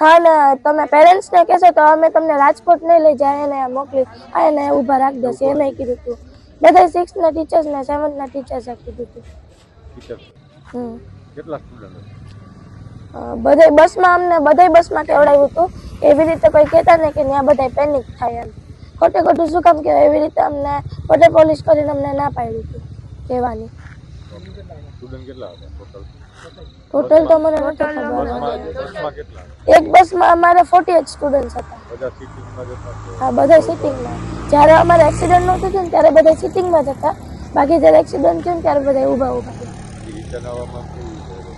હા ને તમે પેરેન્ટ્સને કહેશો તો અમે તમને રાજકોટ નહીં લઈ જાય એને મોકલી આ એને ઊભા રાખી દેશે એમ કીધું હતું બધા સિક્સના ટીચર્સ ને સેવન્થના ટીચર્સે કીધું હતું કેટલા સ્ટુડન્ટ બધા બસમાં અમને બધા બસમાં કેવડાવ્યું હતું એવી રીતે કોઈ કહેતા નહીં કે ત્યાં બધા પેનિક થાય એમ. ખોટે ખોટું શું કામ કહેવાય? એવી રીતે અમને ખોટે પોલીસ કરીને અમને ના પાડ્યું હતું કહેવાની. સ્ટુડન્ટ કેટલા હતા ટોટલ ટોટલ તો મને કેટલા? એક બસમાં અમારે ફોર્ટી એટ સ્ટુડન્ટ્સ હતા હા બધા સિટિંગમાં જ્યારે અમારે એક્સિડન્ટ નહોતું થયું ત્યારે બધા સિટિંગમાં જ હતા. બાકી જ્યારે એક્સિડન્ટ થયું ને ત્યારે બધા ઊભા ઊભા રિટર્ન આવવામાં મારે છે?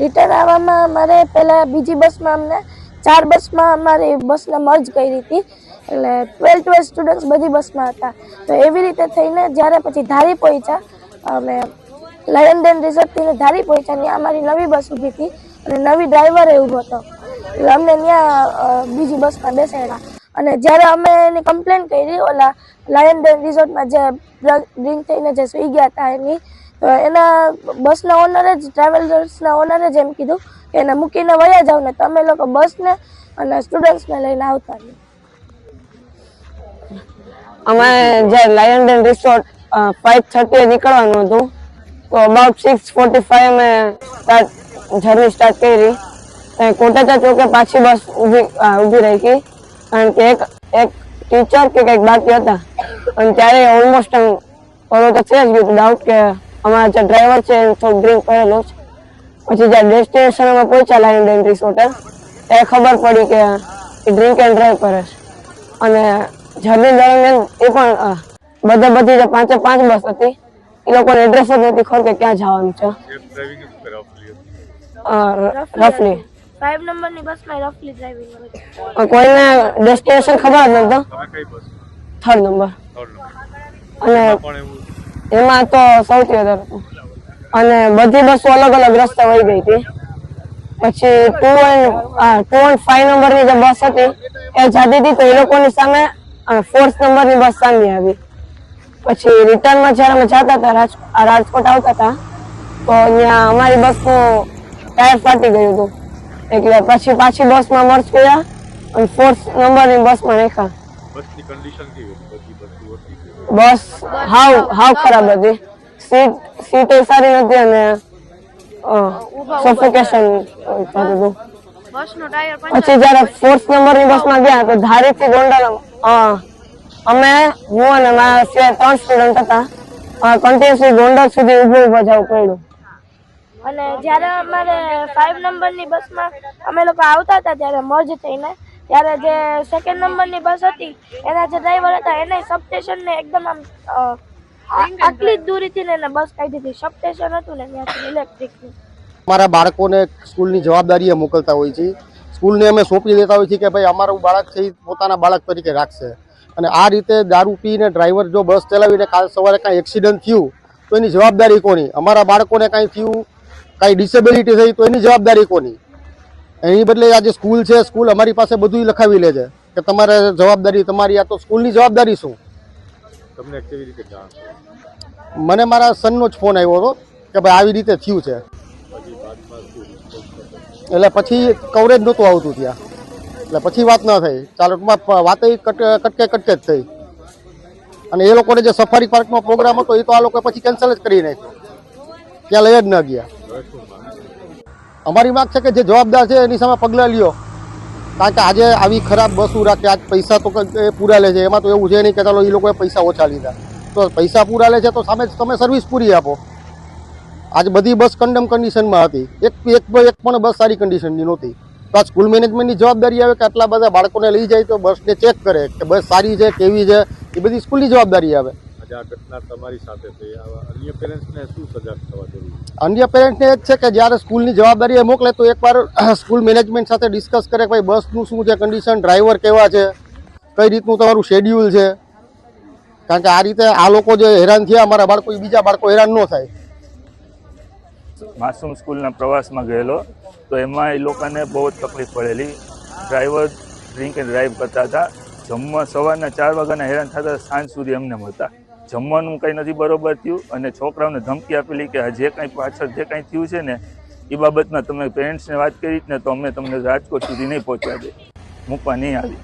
રિટર્ન આવવામાં અમારે પહેલાં બીજી બસમાં અમને ચાર બસમાં અમારી બસને મર્જ કરી હતી. એટલે ટ્વેલ્વ ટ્વેલ્વ સ્ટુડન્ટ્સ બધી બસમાં હતા. તો એવી રીતે થઈને જ્યારે પછી ધારી પહોંચ્યા અમે લયન ડેન રિઝોર્ટથી ધારી પહોંચ્યા ત્યાં અમારી નવી બસ ઊભી હતી અને નવી ડ્રાઈવરે ઊભો હતો. અમને ત્યાં બીજી બસમાં બેસાડ્યા. અને જ્યારે અમે એની કમ્પ્લેન કરી, ઓલા લાયન ડેન રિઝોર્ટમાં જે ડ્રિંક થઈને જે સુઈ ગયા હતા એની એના બસના ઓનરે જ, ટ્રાવેલર્સના ઓનરે જ એમ કીધું કે એને મૂકીને વયા જાવ ને તમે લોકો બસને અને સ્ટુડન્ટ્સને લઈને આવતા નહીં અમે જે લાયન ડેન રિસોર્ટ ફાઇવ થર્ટીએ નીકળવાનું હતું તો અબાઉટ સિક્સ ફોર્ટી ફાઈવ મેં સ્ટાર્ટ જર્ની સ્ટાર્ટ કરી. ત્યાં કોટેચા ચોકે પાછી બસ ઊભી ઊભી રહી ગઈ. કારણ કે એક એક ટીચર કે કંઈક બાકી હતા. અને ત્યારે ઓલમોસ્ટ ઓલો તો થઈ જ ગયું ડાઉટ કે અમારા જે ડ્રાઈવર છે એ થોડું ડ્રિંક કરેલો છે. પછી જ્યાં ડેસ્ટિનેશન અમે પહોંચ્યા લાઈન ડેન રિસોર્ટે ત્યારે ખબર પડી કે એ ડ્રિંક એન્ડ ડ્રાઈવ કરે છે. અને જર્ની દરમિયાન એ પણ બધે બધી જે પાંચે પાંચ બસ હતી એ લોકોને એડ્રેસ જ નથી ખબર કે ક્યાં જવાનું છે. રફલી હતી નંબરની બસમાં રફલી ડ્રાઇવિંગ કોઈને ડેસ્ટિનેશન ખબર જ નતો તમે કઈ બસ? થર્ડ નંબર અને એમાં તો સૌથી વધારે અને બધી બસો અલગ અલગ રસ્તે વહી ગઈ હતી. પછી ટુ ટુ એન્ડ ફાઈવ નંબરની જે બસ હતી એ જતી હતી તો એ લોકોની સામે ફોર્થ નંબરની બસ સામે આવી. પછી રિટર્નમાં જ્યારે અમે જતા હતા રાજકોટ આવતા હતા તો અહિયાં અમારી બસનું ટાયર ફાટી ગયું હતું. એટલે પછી પાછી બસમાં મર્જ કર્યા અને ફોર્થ નંબરની બસમાં બસ બસની કન્ડિશન કેવી હતી? બધી બસી બસ હાવ હાવ ખરાબ હતી. સીટ સીટ સારી નથી અને સફોકેશન થતું હતું. પછી જયારે ફોર્થ નંબરની બસમાં ગયા તો ધારીથી ગોંડલ હા અમે હું અને મારા સિવાય ત્રણ સ્ટુડન્ટ હતા. કન્ટિન્યુઅસલી ગોંડલ સુધી ઊભું ઊભું જવું પડ્યું. અને જ્યારે અમારે ફાઇવ નંબરની બસમાં અમે લોકો આવતા હતા ત્યારે મર્જ થઈને ત્યારે જે સેકન્ડ નંબરની બસ હતી એના જે ડ્રાઈવર હતા એને સબસ્ટેશનને એકદમ આમ આટલી જ દૂરીથી ને એને બસ કાઢી હતી સબસ્ટેશન હતું ને ત્યાંથી ઇલેક્ટ્રિકની અમારા બાળકોને સ્કૂલની જવાબદારીએ મોકલતા હોય છે. સ્કૂલને અમે સોંપી દેતા હોય છે કે ભાઈ અમારું બાળક છે પોતાના બાળક તરીકે રાખશે. અને આ રીતે દારૂ પીને ડ્રાઈવર જો બસ ચલાવીને કાલ સવારે કાંઈ એક્સિડન્ટ થયું તો એની જવાબદારી કોની? અમારા બાળકોને કાંઈ થયું? કાંઈ ડિસેબિલિટી થઈ તો એની જવાબદારી કોની? એની બદલે આજે સ્કૂલ છે સ્કૂલ અમારી પાસે બધું લખાવી લે છે કે તમારે જવાબદારી તમારી આ તો સ્કૂલની જવાબદારી શું? તમને કેવી રીતે જાણ મને મારા સનનો જ ફોન આવ્યો હતો કે ભાઈ આવી રીતે થયું છે? એટલે પછી કવરેજ નહોતું આવતું ત્યાં. એટલે પછી વાત ના થઈ. ચાલો, ટૂંકમાં વાત કટકે કટકે જ થઈ. અને એ લોકોને જે સફારી પાર્કનો પ્રોગ્રામ હતો, એ તો આ લોકો પછી કેન્સલ જ કરી નાખ્યો. ત્યાં લઈ જ ન ગયા. અમારી માગ છે કે જે જવાબદાર છે, એની સામે પગલાં લ્યો. કારણ કે આજે આવી ખરાબ બસો રાખે આજ પૈસા તો પૂરા લે છે. એમાં તો એવું છે નહીં કે ચાલો એ લોકોએ પૈસા ઓછા લીધા. તો પૈસા પૂરા લે છે, તો સામે તમે સર્વિસ પૂરી આપો. આજ બધી બસ કન્ડમ કન્ડિશનમાં હતી. એક એક એક પણ બસ સારી કન્ડિશનની નહોતી. તો આ સ્કૂલ મેનેજમેન્ટની જવાબદારી આવે કે આટલા બધા બાળકોને લઈ જાય તો બસને ચેક કરે કે બસ સારી છે કેવી છે એ બધી સ્કૂલની જવાબદારી આવે. અન્ય પેરેન્ટ્સને શું સજાગ થવા અન્ય પેરેન્ટને એ જ છે કે જ્યારે સ્કૂલની જવાબદારી એ મોકલે તો એકવાર સ્કૂલ મેનેજમેન્ટ સાથે ડિસ્કસ કરે કે ભાઈ બસનું શું છે કન્ડિશન ડ્રાઈવર કેવા છે કઈ રીતનું તમારું શેડ્યુલ છે. કારણ કે આ રીતે આ લોકો જે હેરાન થયા અમારા બાળકો એ બીજા બાળકો હેરાન ન થાય. માસૂમ સ્કૂલના પ્રવાસમાં ગયેલો. તો એમાં એ લોકોને બહુ જ તકલીફ પડેલી. ડ્રાઈવર ડ્રિંક એન્ડ ડ્રાઈવ કરતા હતા. જમવા સવારના ચાર વાગ્યાના હેરાન થતા સાંજ સુધી એમને મળતા. જમવાનું કંઈ નથી બરોબર થયું અને છોકરાઓને ધમકી આપેલી કે જે કાંઈ પાછળ જે કાંઈ થયું છે ને, એ બાબતમાં તમે પેરેન્ટ્સને વાત કરી ને તો અમે તમને રાજકોટ સુધી નહીં પહોંચવા દે. મૂકવા નહીં આવી.